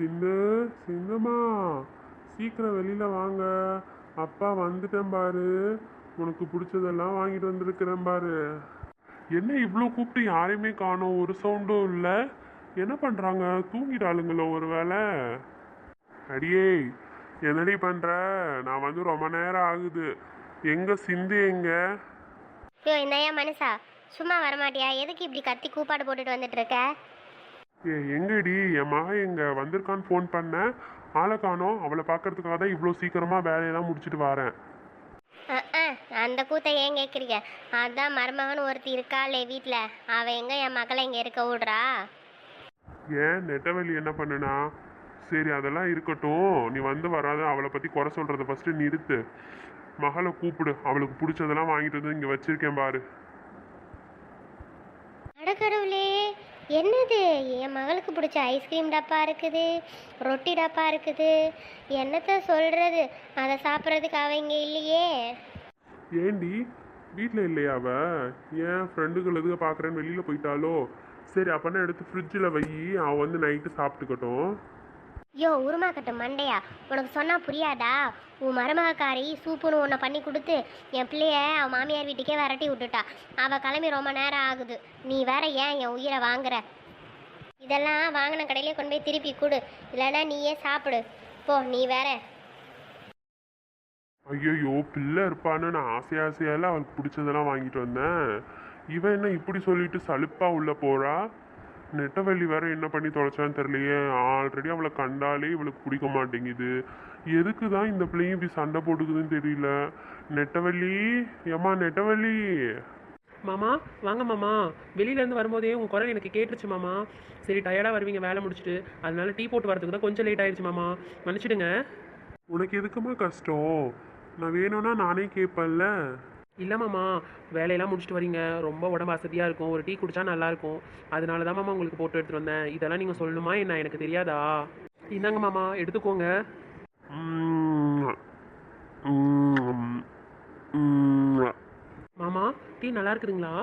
சிந்து சிந்துமா சீக்கிரம் வெளியில் வாங்க. அப்பா வந்துட்டேன் பாரு. உனக்கு பிடிச்சதெல்லாம் வாங்கிட்டு வந்திருக்கிறேன் பாரு. என்ன இவ்வளோ கூப்பிட்டு யாரையுமே காணோம்? ஒரு சவுண்டும் இல்லை. என்ன பண்ணுறாங்க தூங்கிட்டாளுங்களோ ஒரு வேளை அடியே என்னடி பண்ணுற நான் வந்து ரொம்ப நேரம் ஆகுது. எங்கே சிந்து எங்கே? ஐயோ என்னையா மனுஷா? சும்மா வரமாட்டியா? எதுக்கு இப்படி கத்தி கூப்பாடு போட்டுட்டு வந்துட்டு இருக்க? ஏ எங்கடி? என் மகன் எங்க வந்திருக்கான்னு ஃபோன் பண்ணேன் ஆளை காணோம். அவளை பார்க்கறதுக்காக தான் இவ்வளோ சீக்கிரமாக வேலையெல்லாம் முடிச்சுட்டு வரேன். அந்த கூத்தை ஏன் கேட்குறீங்க அதான் மருமகன் ஒருத்தி இருக்காளே வீட்டில் அவள் எங்கே என் மகளை இங்கே இருக்க விடுறா? ஏன் நெட்டவெளி என்ன பண்ணுனா? சரி அதெல்லாம் இருக்கட்டும். நீ வந்து வராத. அவளை பற்றி குறை சொல்கிறத ஃபஸ்ட்டு நிறுத்து. மகளை கூப்பிடு. அவளுக்கு பிடிச்சதெல்லாம் வாங்கிட்டு வந்து இங்கே வச்சிருக்கேன் பாரு. அடக்கடவுளே என்னது? என் மகளுக்கு பிடிச்ச ஐஸ்கிரீம் டப்பா இருக்குது ரொட்டி டப்பா இருக்குது. என்னத்த சொல்கிறது அதை சாப்பிட்றதுக்கு அவங்க இல்லையே. ஏண்டி? வீட்டில் இல்லையா அவ? ஏன் ஃப்ரெண்டுகள் எதுக்கு பார்க்குறேன்னு வெளியில் போயிட்டாலோ சரி அப்போனா எடுத்து ஃப்ரிட்ஜில் வை. அவன் வந்து நைட்டு சாப்பிட்டுக்கட்டும். யோ உருமாக்கட்டும் மண்டையா? உனக்கு சொன்னால் புரியாதா? உன் மருமகக்காரி சூப்புன்னு ஒன்றை பண்ணி கொடுத்து என் பிள்ளைய அவன் மாமியார் வீட்டுக்கே விரட்டி விட்டுட்டா. அவள் கிளம்பி ரொம்ப நேரம் ஆகுது. நீ வேற ஏன் என் உயிரை வாங்குற? இதெல்லாம் வாங்கின கடையிலே கொண்டு போய் திருப்பி கொடு. இல்லைன்னா நீயே சாப்பிடு. போ நீ வேற. ஐயோ பிள்ளை இருப்பான்னு நான் ஆசை ஆசையால அவளுக்கு பிடிச்சதெல்லாம் வாங்கிட்டு வந்தேன். இவன் என்ன இப்படி சொல்லிட்டு சலுப்பா உள்ள போறா? நெட்டவள்ளி வேற என்ன பண்ணி தொலைச்சான்னு தெரியலையே. ஆல்ரெடி அவளை கண்டாலே இவளுக்கு பிடிக்க மாட்டேங்குது. எதுக்கு தான் இந்த பிள்ளையும் இப்படி சண்டை போட்டுக்குதுன்னு தெரியல. நெட்டவள்ளி ஏம்மா நெட்டவள்ளி? மாமா வாங்க மாமா. வெளியிலேருந்து வரும்போதே உங்கள் குரல் எனக்கு கேட்டுருச்சு மாமா. சரி டயர்டாக வருவீங்க வேலை முடிச்சுட்டு. அதனால டீ போட்டு வரதுக்கு தான் கொஞ்சம் லேட் ஆயிடுச்சு மாமா. மன்னிச்சிடுங்க. உனக்கு எதுக்குமா கஷ்டம்? நான் வேணும்னா நானே கேட்பேன்ல இல்லை மாமா வேலையெல்லாம் முடிச்சுட்டு வரீங்க. ரொம்ப உடம்பு வசதியாக இருக்கும். ஒரு டீ குடித்தா நல்லாயிருக்கும் அதனால தான் மாமா உங்களுக்கு போட்டு எடுத்துகிட்டு வந்தேன். இதெல்லாம் நீங்கள் சொல்லணுமா? என்ன எனக்கு தெரியாதா? இந்தாங்க மாமா எடுத்துக்கோங்க. மாமா டீ நல்லா இருக்குதுங்களா?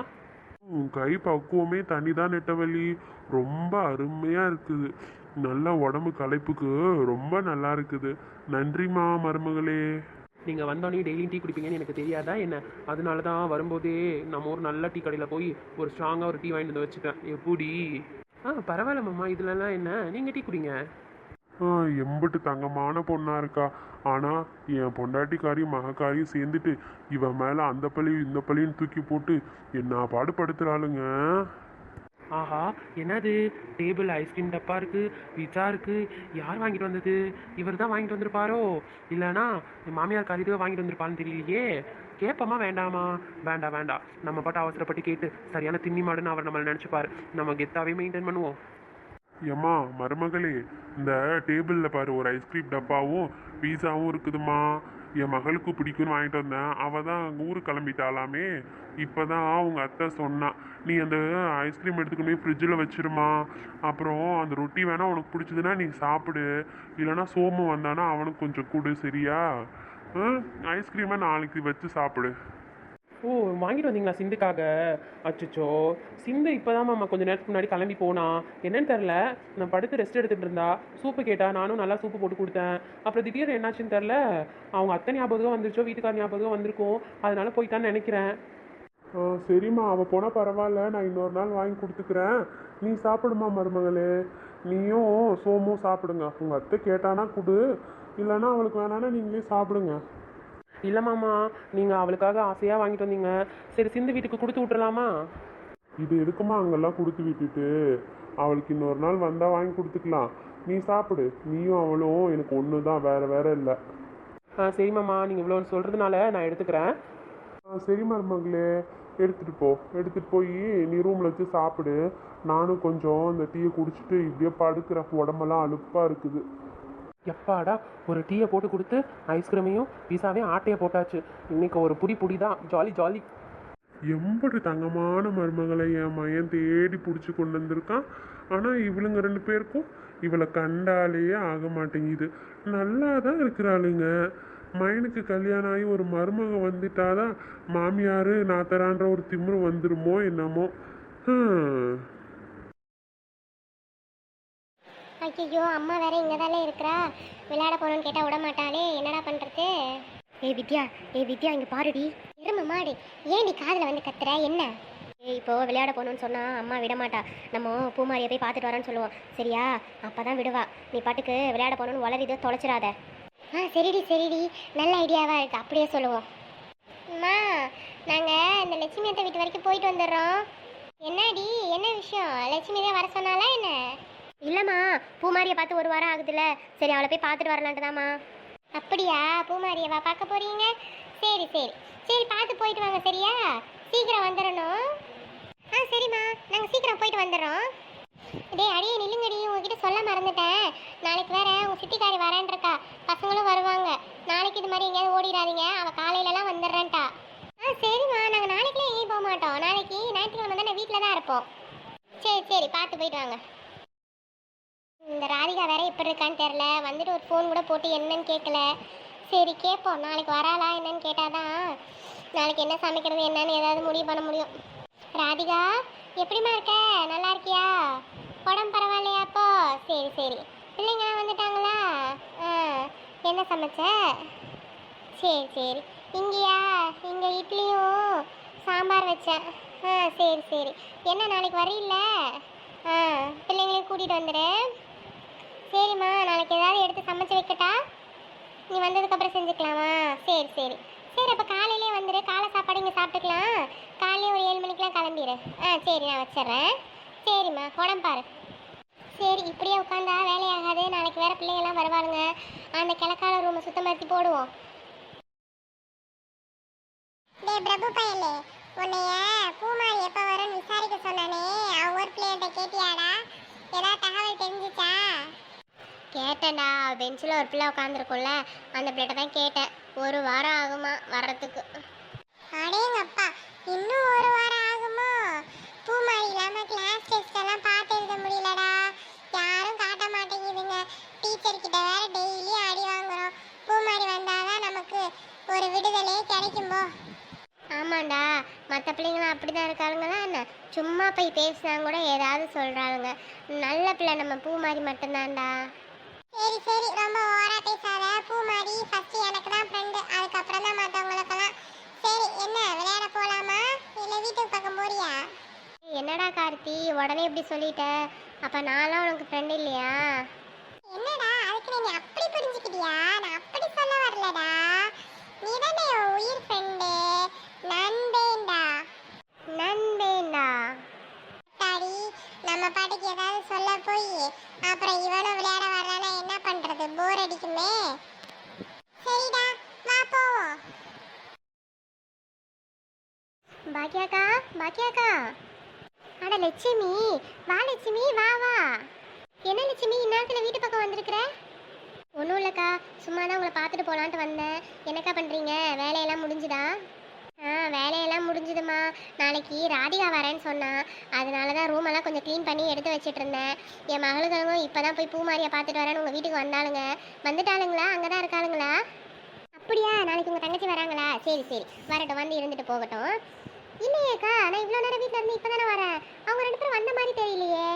உன் கை பக்குவமே தண்ணி தான் நெட்டவள்ளி. ரொம்ப அருமையாக இருக்குது. நல்ல உடம்பு களைப்புக்கு ரொம்ப நல்லா இருக்குது. நன்றிமா மருமகளே. நீங்கள் வந்தோடனே டெய்லியும் டீ குடிப்பீங்கன்னு எனக்கு தெரியாதா என்ன? அதனால தான் வரும்போதே நம்ம ஒரு நல்ல டீ கடையில் போய் ஒரு ஸ்ட்ராங்காக ஒரு டீ வாங்கிட்டு வந்து வச்சுட்டேன் எப்படி ஆ பரவாயில்ல மாமா. இதுலலாம் என்ன? நீங்கள் டீ குடிங்க. ஆ, எம்புட்டு தங்கமான பொண்ணாக இருக்கா. ஆனால் என் பொண்டாட்டிக்காரியும் மகக்காரியும் சேர்ந்துட்டு இவன் மேலே அந்த பழியும் இந்த பழியும் தூக்கி போட்டு என்ன பாடுபடுத்துகிறாளுங்க ஆஹா என்னது? டேபிள் ஐஸ்கிரீம் டப்பா இருக்கு பிஸா இருக்கு. யார் வாங்கிட்டு வந்தது? இவர் தான் வாங்கிட்டு வந்திருப்பாரோ? இல்லைனா என் மாமியார் காரியத்துக்கு வாங்கிட்டு வந்திருப்பான்னு தெரியலையே. கேட்போமா வேண்டாமா வேண்டாம் வேண்டாம். நம்ம பாட்டு அவசரப்பட்டு கேட்டு சரியான திண்ணி மாடுன்னு அவர் நம்மளை நினச்சிப்பாரு. நம்ம கெத்தாவே மெயின்டைன் பண்ணுவோம். ஏம்மா மருமகளே இந்த டேபிளில் பாரு ஒரு ஐஸ்கிரீம் டப்பாவும் பீஸாவும் இருக்குதுமா என் மகளுக்கு பிடிக்கும்னு வாங்கிட்டு வந்தேன். அவள் தான் அங்கே ஊருக்கு கிளம்பிட்டாலாமே. இப்போ தான் அவங்க அத்தை சொன்னா நீ அந்த ஐஸ்கிரீம் எடுத்துக்கணும் போய் ஃப்ரிட்ஜில் வச்சிருமா. அப்புறம் அந்த ரொட்டி வேணால் உனக்கு பிடிச்சதுன்னா நீ சாப்பிடு. இல்லைன்னா சோமு வந்தானா அவனுக்கு கொஞ்சம் கொடு சரியா? ஐஸ்கிரீமை நாளைக்கு வச்சு சாப்பிடு. ஓ வாங்கிட்டு வந்தீங்களா சிந்துக்காக? அச்சச்சோ. சிந்து இப்போதான் மாமா கொஞ்சம் நேரத்துக்கு முன்னாடி கிளம்பி போனா. என்னன்னு தெரில நான் படுத்து ரெஸ்ட் எடுத்துகிட்டு இருந்தா. சூப்பு கேட்டா நானும் நல்லா சூப்பு போட்டு கொடுத்தேன். அப்புறம் திடீர்னு என்னாச்சுன்னு தெரில அவங்க அத்தை ஞாபகம் வந்துருச்சோ வீட்டுக்கார ஞாபகம் வந்திருக்கும். அதனால போயிட்டான்னு நினைக்கிறேன். ஆ, சரிம்மா அவள் போனால் பரவாயில்ல. நான் இன்னொரு நாள் வாங்கி கொடுத்துக்கிறேன். நீ சாப்பிடுமா மருமகளே? நீயும் சோமும் சாப்பிடுங்க. உங்கள் அத்தை கேட்டானா கொடு. இல்லைன்னா அவளுக்கு வேணான்னா நீங்களே சாப்பிடுங்க. இல்லை மாமா நீங்கள் அவளுக்காக ஆசையாக வாங்கிட்டு வந்தீங்க. சரி சிந்து வீட்டுக்கு கொடுத்து விட்டுறலாமா? இது எதுக்குமா அங்கெல்லாம் கொடுத்து விட்டுட்டு? அவளுக்கு இன்னொரு நாள் வந்தால் வாங்கி கொடுத்துக்கலாம். நீ சாப்பிடு. நீயும் அவளும் எனக்கு ஒன்று தான் வேற வேற இல்லை. ஆ சரி மாமா நீங்கள் இவ்வளோ சொல்கிறதுனால நான் எடுத்துக்கிறேன். ஆ சரி மருமகளே. எடுத்துகிட்டு போ. எடுத்துகிட்டு போய் நீ ரூமில் வச்சு சாப்பிடு. நானும் கொஞ்சம் இந்த டீயை குடிச்சிட்டு இப்படியே படுக்கிறேன் உடம்பெல்லாம் அலுப்பாக இருக்குது. எப்பாடா ஒரு டீயை போட்டு கொடுத்து ஐஸ்கிரீமையும் பீஸாவையும் ஆட்டையை போட்டாச்சு. இன்னைக்கு ஒரு புடி புடி தான் ஜாலி ஜாலி. எம்படி தங்கமான மருமகளை என் மயன் தேடி பிடிச்சி கொண்டு வந்திருக்கான்? ஆனால் இவளுங்க ரெண்டு பேருக்கும் இவளை கண்டாலேயே ஆக மாட்டேங்குது. நல்லா தான் இருக்கிறாளுங்க. மயனுக்கு கல்யாணம் ஆகி ஒரு மருமக வந்துட்டாதான் மாமியார் நாத்தரான்ற ஒரு திமிரு வந்துருமோ என்னமோ? ஐயோ அம்மா வேற இங்கே தானே இருக்கிறா. விளையாட போகணும்னு கேட்டால் விட மாட்டாளே. என்னடா பண்ணுறது ஏய் வித்யா. ஏய் வித்யா இங்கே பாருடி. எருமை மாடு. ஏன் நீ காதில் வந்து கத்துற? என்ன? ஏய் இப்போ விளையாட போகணும்னு சொன்னா அம்மா விட மாட்டா. நம்ம பூமாரியை போய் பார்த்துட்டு வரோன்னு சொல்லுவோம். சரியா? அப்போ தான் விடுவா. நீ பாட்டுக்கு விளையாட போகணும்னு உளறிதோ தொலைச்சிடாத. ஆ சரிடி சரிடி. நல்ல ஐடியாவாக இருக்கு. அப்படியே சொல்லுவோம். அம்மா நாங்கள் இந்த லட்சுமி அத்தை வீட்டு வரைக்கும் போயிட்டு வந்துடுறோம். என்னடி? என்ன விஷயம்? லட்சுமி தான் வர சொன்னாலா என்ன? இல்லைம்மா பூமாரியை பார்த்து ஒரு வாரம் ஆகுதுல்ல. சரி அவளை போய் பார்த்துட்டு வரலான்ட்டு தாம்மா அப்படியா? பூமாரியவா பார்க்க போறீங்க? சரி சரி. சரி பார்த்து போயிட்டு வாங்க சரியா? சீக்கிரம் வந்துடணும் ஆ சரிம்மா. நாங்கள் சீக்கிரம் போயிட்டு வந்துடுறோம். இதே அடியே நில்லுங்கடி. உங்ககிட்ட சொல்ல மறந்துட்டேன். நாளைக்கு வேற உங்க சித்திக்காரி வரேன்ருக்கா பசங்களும் வருவாங்க. நாளைக்கு இது மாதிரி எங்கேயாவது ஓடிடாதீங்க. அவள் காலையிலலாம் வந்துடுறேன்ட்டா. ஆ சரிம்மா. நாங்கள் நாளைக்குலாம் எங்கேயும் போக மாட்டோம். நாளைக்கு ஞாயிற்றுக்கிழமை தானே வீட்டில் தான் இருப்போம். சரி சரி. பார்த்து போயிட்டு வாங்க. இந்த ராதிகா வேற எப்படி இருக்கான்னு தெரில வந்துட்டு ஒரு ஃபோன் கூட போட்டு என்னன்னு கேட்கல சரி கேட்போம் நாளைக்கு வராளா என்னன்னு கேட்டாதான் நாளைக்கு என்ன சமைக்கிறது என்னன்னு ஏதாவது முடிவு பண்ண முடியும். ராதிகா எப்படிம்மா இருக்க? நல்லா இருக்கியா? உடம்பு பரவாயில்லையா அப்போ? சரி சரி. பிள்ளைங்களாம் வந்துட்டாங்களா? ஆ என்ன சமைச்ச? சரி சரி. இங்கேயா? இங்கே இட்லியும் சாம்பார் வச்சேன். ஆ சரி சரி. என்ன நாளைக்கு வரையில ஆ பிள்ளைங்களையும் கூட்டிகிட்டு வந்துடு சரிம்மா நாளைக்கு ஏதாவது எடுத்து சமைச்சு வைக்கட்டா? நீ வந்ததுக்கப்புறம் செஞ்சுக்கலாமா? சரி சரி. சரி அப்போ காலையிலே வந்துடு காலை சாப்பாடு இங்கே சாப்பிட்டுக்கலாம். காலையிலே ஒரு ஏழு மணிக்கெலாம் கிளம்பிடு ஆ சரி நான் வச்சிட்றேன். சரிம்மா உடம்பாரு சரி இப்படியே உட்காந்தா வேலையாகாது. நாளைக்கு வேறு பிள்ளைங்கலாம் வருவாளுங்க. அந்த கிழக்கால ரூமை சுத்தப்படுத்தி போடுவோம். டே பிரபு பயலே உன்னைய பூமாரி எப்போ வரும்னு விசாரிக்க சொன்னானே. அவர் ஒரு பிள்ளைகிட்ட கேட்டியாடா? ஏதாவது தகவல் தெரிஞ்சிச்சா? கேட்டேன்டா பெஞ்சில் ஒரு பிள்ளை உட்காந்துருக்கும்ல அந்த பிள்ளைகிட்ட தான் கேட்டேன். ஒரு வாரம் ஆகுமா வர்றதுக்கு? அடேங்கப்பா இன்னும் ஒரு வாரம் ஆகுமோ? பூமாரி இல்லாம கிளாஸ் டெஸ்ட் எல்லாம் பார்த்து எழுத முடியலடா. யாரும் காட்ட மாட்டேங்குதுங்க. டீச்சர் கிட்ட வேற டெய்லி அடி வாங்குறோம். பூமாரி வந்தாதான் நமக்கு ஒரு விடுதலையே கிடைக்கும்போ ஆமாண்டா மற்ற பிள்ளைங்களும் அப்படி தான் இருக்காளுங்களா என்ன? சும்மா போய் பேசினா கூட ஏதாவது சொல்கிறாளுங்க நல்ல பிள்ளை நம்ம பூ மாதிரி மட்டும்தான்டா. சரி சரி. ரொம்ப ஓவரா பேசாத. பூ மாதிரி ஃபர்ஸ்ட் எனக்கு தான் ஃப்ரெண்டு அதுக்கப்புறம் தான் மற்றவங்களுக்கெல்லாம் சரி என்ன விளையாட போலாமா? இல்லை வீட்டுக்கு பக்கம் போறியா? என்னடா கார்த்தி? உடனே இப்படி சொல்லிட்ட. அப்போ நான்லாம் உனக்கு ஃப்ரெண்ட் இல்லையா? என்னடா அதுக்கு நீ அப்படி புரிஞ்சுக்கிட்டியா? நான் அப்படி சொல்ல வரலடா. நீ தானே என் உயிர் ஃப்ரெண்டு நண்பேண்டா. நண்பேண்டா. தாடி நம்ம பாட்டுக்கு ஏதாவது சொல்ல போய் அப்புறம் இவனும் விளையாட வர்றானா பண்றது? போர் அடிக்குமே. சரிடா வா போவோம். பாக்கியாக்கா பாக்கியாக்கா. அட லட்சுமி வா லட்சுமி வா வா. என்ன லட்சுமி இந்நேரத்தில் வீட்டு பக்கம் வந்திருக்கிற? ஒன்றும் இல்லைக்கா சும்மா தான் உங்களை பார்த்துட்டு போகலான்ட்டு வந்தேன். என்னக்கா பண்ணுறீங்க வேலையெல்லாம் முடிஞ்சுதா? வேலையெல்லாம் நாளைக்கு ராதிகா வரேன்னு சொன்னான் அதனால தான் ரூம் எல்லாம் கொஞ்சம் க்ளீன் பண்ணி எடுத்து வச்சிட்டு இருந்தேன் என் மகளுங்களும் இப்போ தான் போய் பூமாரியை பார்த்துட்டு வரேன்னு உங்கள் வீட்டுக்கு வந்தாளுங்க. வந்துட்டாளுங்களா? அங்கே தான் இருக்காளுங்களா? அப்படியா? நாளைக்கு உங்கள் தங்கச்சி வராங்களா? சரி சரி. வரட்டும் வந்து இருந்துட்டு போகட்டும். இல்லையேக்கா நான் இவ்வளோ நேரம் வீட்டில் இருந்து இப்போ தானே வரேன். அவங்க ரெண்டு பேரும் வந்த மாதிரி தெரியலையே.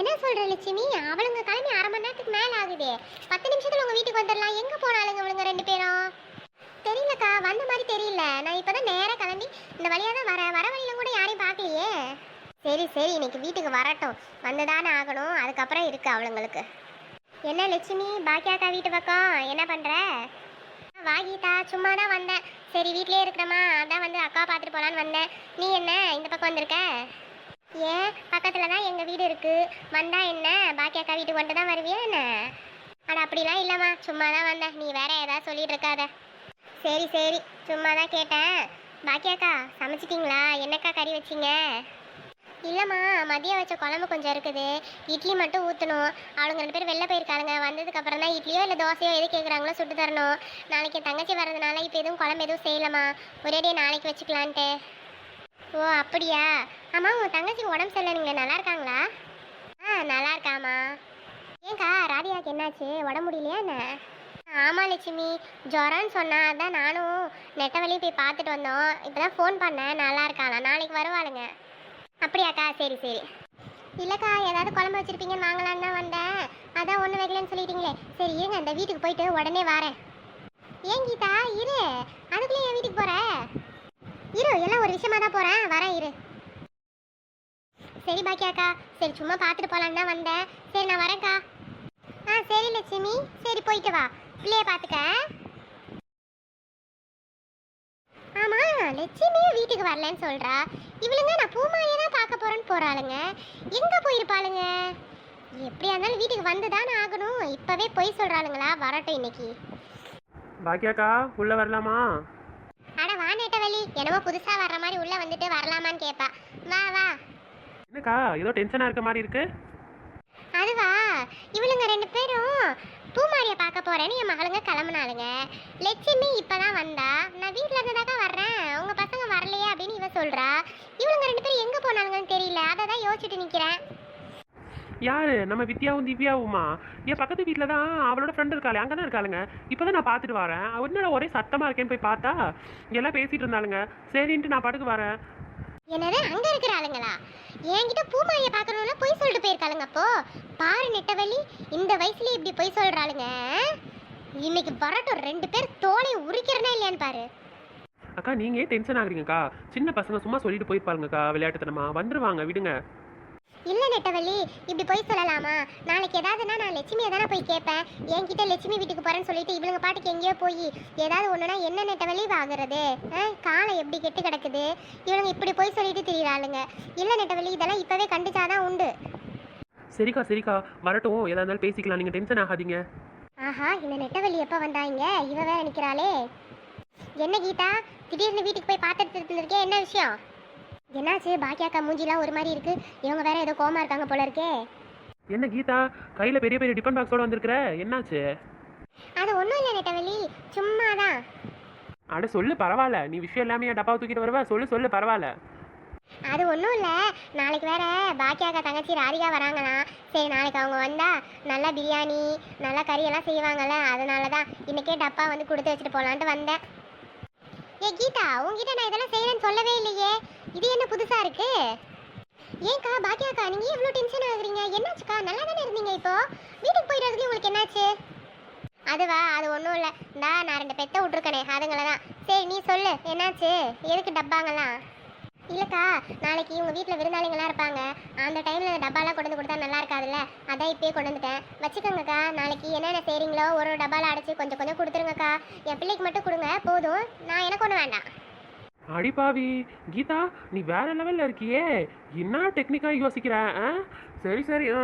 என்ன சொல்ற லட்சுமி? அவளுங்க கிளம்பி அரை மணி நேரத்துக்கு மேல ஆகுது. பத்து நிமிஷத்துல உங்க வீட்டுக்கு வந்துடலாம். எங்க போனாலுங்க அவளுங்க ரெண்டு பேரும் தெரியலக்கா வந்த மாதிரி தெரியல நான் இப்பதான் நேரா கிளம்பி இந்த வழியா தான் வரேன் வர வழியில கூட யாரையும் பார்க்கலையே சரி இன்னைக்கு வீட்டுக்கு வரட்டும். வந்துதானே ஆகணும். அதுக்கப்புறம் இருக்கு அவளுங்களுக்கு. என்ன லட்சுமி பாக்கியாக்கா வீட்டு பக்கம்? என்ன பண்ணுற வா கீதா சும்மா தான் வந்தேன். சரி வீட்லேயே இருக்கிறமா அதான் வந்து அக்கா பார்த்துட்டு போலான்னு வந்தேன். நீ என்ன? இந்த பக்கம் வந்திருக்க? ஏன்? பக்கத்தில் தான் எங்கள் வீடு இருக்குது வந்தால் என்ன? பாக்கியாக்கா வீட்டுக்கு வந்துட்டு தான் வருவியா என்ன? அட அப்படிலாம் இல்லைம்மா. சும்மா தான் வந்தேன். நீ வேற ஏதாவது சொல்லிட்டு இருக்காத. சரி சரி. சும்மா தான் கேட்டேன். பாக்கியாக்கா சமைச்சிட்டிங்களா? என்னக்கா கறி வச்சீங்க? இல்லைம்மா மதியம் வச்ச குழம்பு கொஞ்சம் இருக்குது. இட்லி மட்டும் ஊற்றணும் அவளுங்க ரெண்டு பேரும் வெளில போயிருக்காளுங்க வந்ததுக்கப்புறம் தான் இட்லியோ இல்லை தோசையோ எது கேட்குறாங்களோ சுட்டு தரணும். நாளைக்கு என் தங்கச்சி வர்றதுனால இப்போ எதுவும் குழம்பு எதுவும் செய்யலம்மா. ஒரேடியே நாளைக்கு வச்சுக்கலான்ட்டு. ஓ அப்படியா? ஆமாம் உங்கள் தங்கச்சிக்கு உடம்பு சரியில்லை. நல்லா இருக்காங்களா? ஆ நல்லா இருக்காமா ஏங்கா ராதிகாக்கு என்னாச்சு? உடம்பு முடியலையா என்ன? ஆமாம் லட்சுமி. ஜொரான்னு சொன்னா அதான் நானும் நெட்ட வழியும் போய் பார்த்துட்டு வந்தோம். இப்போ தான் ஃபோன் பண்ணேன். நல்லா இருக்காளா நாளைக்கு வருவாளுங்க. அப்படியாக்கா? சரி சரி. இல்லைக்கா ஏதாவது குழம்பு வச்சுருப்பீங்கன்னு வாங்கலான்னு தான் வந்தேன். அதான் ஒன்றும் வைக்கலன்னு சொல்லிட்டீங்களே. சரி இருங்க அந்த வீட்டுக்கு போயிட்டு உடனே வரேன். ஏன் கீதா? இரு. அதுக்குள்ளே என் வீட்டுக்கு போகிற இரு எல்லாம் ஒரு விஷயமா தான் போகிறேன் வரேன் இரு. சரி பாக்கியாக்கா. சரி சும்மா பார்த்துட்டு போகலான்னு தான் வந்தேன். சரி நான் வரேன்க்கா. ஆ சரி லட்சுமி. சரி போயிட்டு வா. பிள்ளைய பார்த்துக்க. ஆமா லட்சுமியும் வீட்டுக்கு வரலன்னு சொல்கிறா இவளுங்க நான் பூமாயை தான் போறேன்னு போறாளுங்க. எங்க போயிருப்பாளுங்க? எப்படியா இருந்தாலும் வீட்டுக்கு வந்து தானே ஆகணும். இப்பவே போய் சொல்றாளுங்களா? வரட்டும் இன்னைக்கு. பாக்கியாக்கா உள்ள வரலாமா? அட வா நெட்டவழி என்னமோ புதுசா வர்ற மாதிரி உள்ள வந்துட்டு வரலாமான்னு கேப்பா. வா வா. என்னக்கா ஏதோ டென்ஷனா இருக்க மாதிரி இருக்கு? அதுவா? இவளுங்க ரெண்டு பேரும் பூமாரியை பார்க்க போறேன்னு என் மகளுங்க கிளம்புனாளுங்க. லட்சுமி இப்பதான் வந்தா. நான் வீட்ல இருந்ததாக்கா வர்றேன். உங்க பசங்க வரலையே அப்படின்னு இவ சொல்றா. இவளுங்க ரெண்டு பேரும் எங்க அதை தான் யோசிச்சுட்டு நிக்கிறேன். யாரு? நம்ம வித்யாவும் திவ்யாவுமா? என் பக்கத்து வீட்டில் தான் அவளோட ஃப்ரெண்ட் இருக்காளே அங்கே தான் இருக்காளுங்க. இப்போ தான் நான் பார்த்துட்டு வரேன். அவ என்னடா ஒரே சத்தமாக இருக்கேன்னு போய் பார்த்தா? எல்லாம் பேசிட்டு இருந்தாளுங்க. சரின்ட்டு நான் பாட்டுக்கு வரேன். என்னது? அங்க இருக்கிற ஆளுங்களா? என்கிட்ட பூமாரியை பார்க்கணும்னு போய் சொல்லிட்டு போயிருக்காளுங்க அப்போ. பாரு நெட்டவள்ளி இந்த வயசுல இப்படி போய் சொல்றாளுங்க இன்னைக்கு வரட்டும். ரெண்டு பேர் தோலை உரிக்கிறனா இல்லையான்னு பாரு. அக்கா நீங்கள் ஏன் டென்ஷன் ஆகுறீங்கக்கா. சின்ன பசங்க சும்மா சொல்லிட்டு போயிருப்பாருங்கக்கா விளையாட்டுத்தனமா. வந்துருவாங்க விடுங்க. இல்ல நெட்டவள்ளி இப்படி போய் சொல்லலாமா? நாளைக்கு ஏதாவதுன்னா நான் லட்சுமியை தானே போய் கேட்பேன். என்கிட்ட லட்சுமி வீட்டுக்கு போறேன்னு சொல்லிட்டு இவளுங்க பாட்டுக்கு எங்கேயோ போய் ஏதாவது ஒண்ணுனா என்ன நெட்டவள்ளி வாங்குறது? ஆ, காலம் எப்படி கெட்டு கிடக்குது? இவளுங்க இப்படி போய் சொல்லிட்டு திரியிறாளுங்க. இல்ல நெட்டவள்ளி இதெல்லாம் இப்பவே கண்டிச்சாதான் உண்டு. சரிக்கா சரிக்கா. வரட்டும். எதா இருந்தாலும் பேசிக்கலாம். நீங்கள் டென்ஷன் ஆகாதீங்க. ஆஹா இந்த நெட்டவள்ளி எப்ப வந்தாங்க? இவ வேற நிக்கிறாளே. என்ன கீதா? திடீர்னு வீட்டுக்கு போய் பார்த்துட்டு இருந்திருக்கே என்ன விஷயம்? என்னாச்சு? பாக்கியாக்கா மூஞ்சிலாம் ஒரு மாதிரி இருக்கு. இவங்க வேற ஏதோ கோமா இருக்காங்க போல இருக்கே. என்ன கீதா? கையில் பெரிய பெரிய டிஃபன் பாக்ஸோட வந்திருக்கிற? என்னாச்சு? அது ஒன்றும் இல்லை நெட்டவள்ளி சும்மா தான் அட சொல்லு பரவாயில்ல. நீ விஷயம் எல்லாமே டப்பாவை தூக்கிட்டு வருவ. சொல்லு சொல்லு பரவாயில்ல. அது ஒன்றும் இல்லை. நாளைக்கு வேற பாக்கியாக்கா தங்கச்சி ராதிகா வராங்களாம் சரி நாளைக்கு அவங்க வந்தா நல்லா பிரியாணி நல்லா கறியெல்லாம் செய்வாங்கல்ல. அதனால தான் இன்னைக்கே டப்பா வந்து கொடுத்து வச்சுட்டு போகலான்ட்டு வந்தேன். ஏ கீதா உங்ககிட்ட நான் இதெல்லாம் செய்யறேன்னு சொல்லவே இல்லையே. இது என்ன புதுசா இருக்கு? ஏன்க்கா பாக்கியாக்கா நீங்க இவ்வளோ டென்ஷன் ஆகுறீங்க? என்னாச்சுக்கா? நல்லா தானே இருந்தீங்க இப்போ? வீட்டுக்கு போயிடுறதுக்கு உங்களுக்கு என்னாச்சு? அதுவா அது ஒன்றும் இல்லை. இந்தா நான் ரெண்டு பெத்த விட்ருக்கனே அதுங்களை தான் சரி நீ சொல்லு என்னாச்சு? எதுக்கு டப்பாங்கலாம் இல்லைக்கா நாளைக்கு இவங்க வீட்டில் விருந்தாளிங்களாம் இருப்பாங்க. அந்த டைமில் அந்த டப்பாலாம் கொண்டு வந்து கொடுத்தா நல்லா இருக்காதுல்ல? அதான் இப்பயே கொண்டு வந்துட்டேன். வச்சுக்கோங்கக்கா நாளைக்கு என்னென்ன செய்கிறீங்களோ ஒரு ஒரு டப்பாவில் அடைச்சி கொஞ்சம் கொஞ்சம் கொடுத்துருங்கக்கா. என் பிள்ளைக்கு மட்டும் கொடுங்க போதும். நான் எனக்கு ஒன்று வேண்டாம். அடிப்பாவி கீதா நீ வேற லெவல்ல இருக்கியே. என்ன டெக்னிக்கா யோசிக்கிற ஆ? சரி சரி ஆ.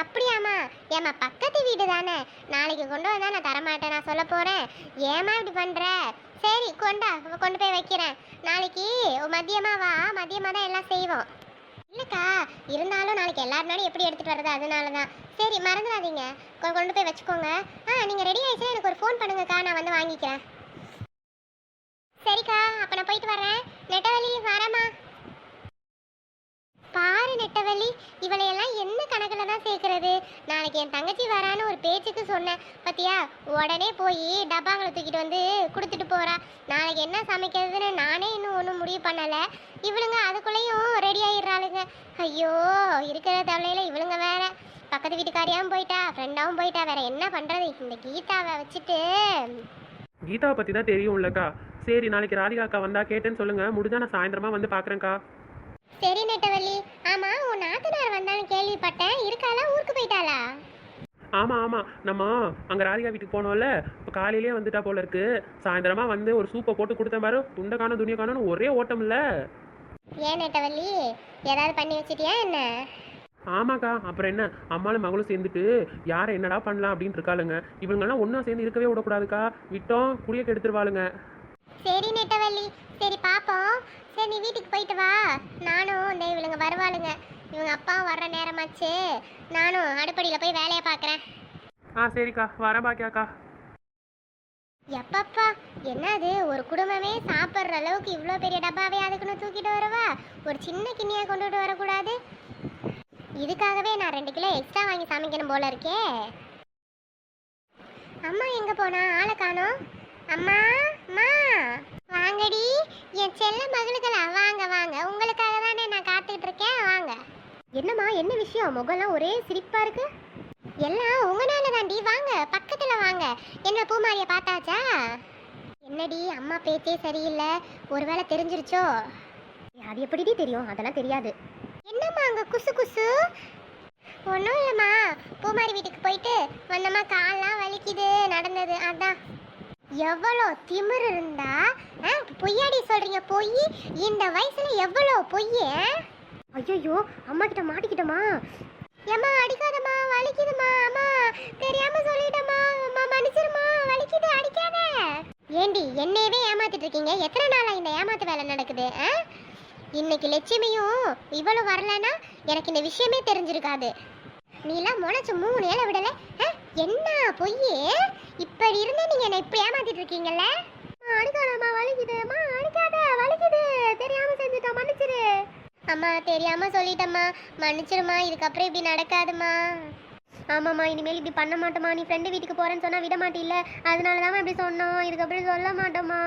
அப்படியாம்மா. ஏம்மா பக்கத்து வீடு தானே நாளைக்கு கொண்டு வந்தால் நான் தரமாட்டேன் நான் சொல்ல போகிறேன் ஏமா இப்படி பண்ணுற சரி கொண்டா கொண்டு போய் வைக்கிறேன். நாளைக்கு மதியமாக வா மதியமாக தான் எல்லாம் செய்வோம். இல்லைக்கா இருந்தாலும் நாளைக்கு எல்லாருனாலும் எப்படி எடுத்துகிட்டு வர்றது? அதனால தான் சரி மறந்துடாதீங்க. கொண்டு போய் வச்சுக்கோங்க. ஆ நீங்கள் ரெடி ஆயிடுச்சுன்னா எனக்கு ஒரு ஃபோன் பண்ணுங்கக்கா நான் வந்து வாங்கிக்கிறேன். சரிக்கா அப்போ நான் போயிட்டு வரேன் நெட்டவழி வரேம்மா. பாரு நெட்டவள்ளி இவளையெல்லாம் என்ன கணக்கில் தான் சேர்க்கறது? நாளைக்கு என் தங்கச்சி வரான்னு ஒரு பேச்சுக்கு சொன்னேன். பத்தியா? உடனே போய் டப்பாங்களை தூக்கிட்டு வந்து கொடுத்துட்டு போறா. நாளைக்கு என்ன சமைக்கிறதுன்னு நானே இன்னும் ஒன்றும் முடிவு பண்ணலை. இவளுங்க அதுக்குள்ளேயும் ரெடி ஆயிடுறாளுங்க. ஐயோ இருக்கிற தவளையில இவளுங்க வேற. பக்கத்து வீட்டுக்காரியாவும் போயிட்டா ஃப்ரெண்டாவும் போயிட்டா. வேற என்ன பண்றது? இந்த கீதாவை வச்சுட்டு. கீதாவை பத்தி தான் தெரியும்லக்கா. சரி நாளைக்கு ராதிகா அக்கா வந்தா கேட்டேன்னு சொல்லுங்க. முடிஞ்சா நான் சாயந்தரமா வந்து பாக்குறேன்க்கா. சரி நெட்டவள்ளி. ஆமா உன் நாத்தனார் வந்தான்னு கேள்விப்பட்டேன். இருக்காளா? ஊருக்கு போயிட்டாளா? ஆமா ஆமா. நம்ம அங்க ராதிகா வீட்டுக்கு போனோம்ல. இப்போ காலையிலேயே வந்துட்டா போல இருக்கு. சாயந்தரமா வந்து ஒரு சூப்பை போட்டு கொடுத்தேன் பாரு. துண்டை காணும் துணியை காணும் ஒரே ஓட்டம் இல்ல. ஏன் நெட்டவள்ளி? ஏதாவது பண்ணி வச்சிட்டியா என்ன? ஆமாக்கா. அப்புறம் என்ன? அம்மாளும் மகளும் சேர்ந்துட்டு யாரை என்னடா பண்ணலாம் அப்படின்னு இருக்காளுங்க. இவங்கெல்லாம் ஒன்றா சேர்ந்து இருக்கவே விடக்கூடாதுக்கா. விட்டோம் குடிய கெடுத்துருவாளுங்க. சரி நெட்டவள்ளி. சரி பாப்போம். சரி நீ வீட்டுக்கு போயிட்டு வா. நானும் இந்த இவளுங்க வருவாளுங்க. இவங்க அப்பாவும் வர்ற நேரமாச்சு. நானும் அடுப்படியில் போய் வேலையை பார்க்குறேன். ஆ சரிக்கா. வரேன் பாக்கியாக்கா. எப்பப்பா? என்னது? ஒரு குடும்பமே சாப்பிட்ற அளவுக்கு இவ்வளோ பெரிய டப்பாவே அதுக்குன்னு தூக்கிட்டு வரவா? ஒரு சின்ன கிண்ணியா கொண்டுட்டு வரக்கூடாது? இதுக்காகவே நான் ரெண்டு கிலோ எக்ஸ்ட்ரா வாங்கி சமைக்கணும் போல இருக்கே. அம்மா எங்க போனா? ஆளை காணோம். அம்மா அம்மா. வாங்கடி. என் செல்ல மகளுக்களா வாங்க வாங்க. உங்களுக்காக தானே நான் காத்துக்கிட்டு இருக்கேன் வாங்க. என்னம்மா என்ன விஷயம்? முகம்லாம் ஒரே சிரிப்பா இருக்கு. எல்லாம் உங்களால தாண்டி வாங்க பக்கத்துல வாங்க. என்ன பூமாரிய பார்த்தாச்சா? என்னடி அம்மா பேச்சே சரியில்லை. ஒருவேளை தெரிஞ்சிருச்சோ? அது எப்படிடி தெரியும்? அதெல்லாம் தெரியாது. என்னம்மா அங்க குசு குசு? ஒன்றும் இல்லைம்மா. பூமாரி வீட்டுக்கு போயிட்டு வந்தம்மா கால்லாம் வலிக்குது நடந்தது. அதான். எவ்வளோ திமிரு இருந்தா ஆ, பொய்யாடி சொல்றீங்க பொய்? இந்த வயசுல எவ்வளோ பொய் ஐயோ அம்மா கிட்ட மாட்டிக்கிட்டோமா? ஏம்மா அடிக்காதம்மா வலிக்குதுமா அம்மா தெரியாம சொல்லிட்டம்மா அம்மா மன்னிச்சிருமா வலிக்குது அடிக்காத. ஏண்டி என்னையவே ஏமாத்திட்டு இருக்கீங்க? எத்தனை நாளா இந்த ஏமாத்து வேலை நடக்குது ஆ? இன்னைக்கு லட்சுமியும் இவ்வளவு வரலன்னா எனக்கு இந்த விஷயமே தெரிஞ்சிருக்காது. நீலாம் முளைச்சு மூணு ஏழை விடலை ஆ? என்ன பொய் இப்படி இருந்து நீங்க என்ன இப்படி ஏமாத்திட்டு இருக்கீங்கல்ல? அடிக்காதம்மா வலிக்குது. அம்மா அடிக்காத வலிக்குது. தெரியாம செஞ்சுட்டோம் மன்னிச்சிரு. அம்மா தெரியாம சொல்லிட்டம்மா. மன்னிச்சிருமா இதுக்கப்புறம் இப்படி நடக்காதுமா ஆமாம்மா இனிமேல் இப்படி பண்ண மாட்டோமா நீ ஃப்ரெண்டு வீட்டுக்கு போறேன்னு சொன்னா விட மாட்டில்ல. அதனால தான் இப்படி சொன்னோம். இதுக்கப்புறம் சொல்ல மாட்டோமா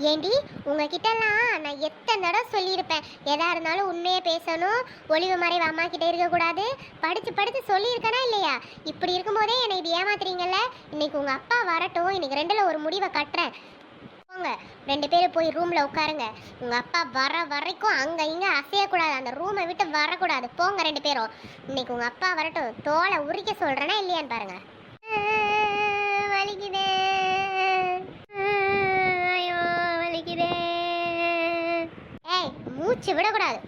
ஏண்டி உங்ககிட்டலாம் நான் எத்தனை தடவை சொல்லியிருப்பேன். எதாக இருந்தாலும் உண்மையே பேசணும். ஒளிவு மறைவு அம்மா கிட்டே இருக்கக்கூடாது. படித்து படித்து சொல்லியிருக்கனா இல்லையா? இப்படி இருக்கும்போதே என்னை இது ஏமாத்துறீங்கல்ல? இன்னைக்கு உங்கள் அப்பா வரட்டும். இன்னைக்கு ரெண்டில் ஒரு முடிவை கட்டுறேன். போங்க. ரெண்டு பேரும் போய் ரூமில் உட்காருங்க. உங்கள் அப்பா வர வரைக்கும் அங்கே இங்கே அசையக்கூடாது. அந்த ரூமை விட்டு வரக்கூடாது. போங்க ரெண்டு பேரும். இன்னைக்கு உங்கள் அப்பா வரட்டும். தோலை உரிக்க சொல்கிறேன்னா இல்லையான்னு பாருங்கள் வலிக்குதே. மூச்சு விடக்கூடாது.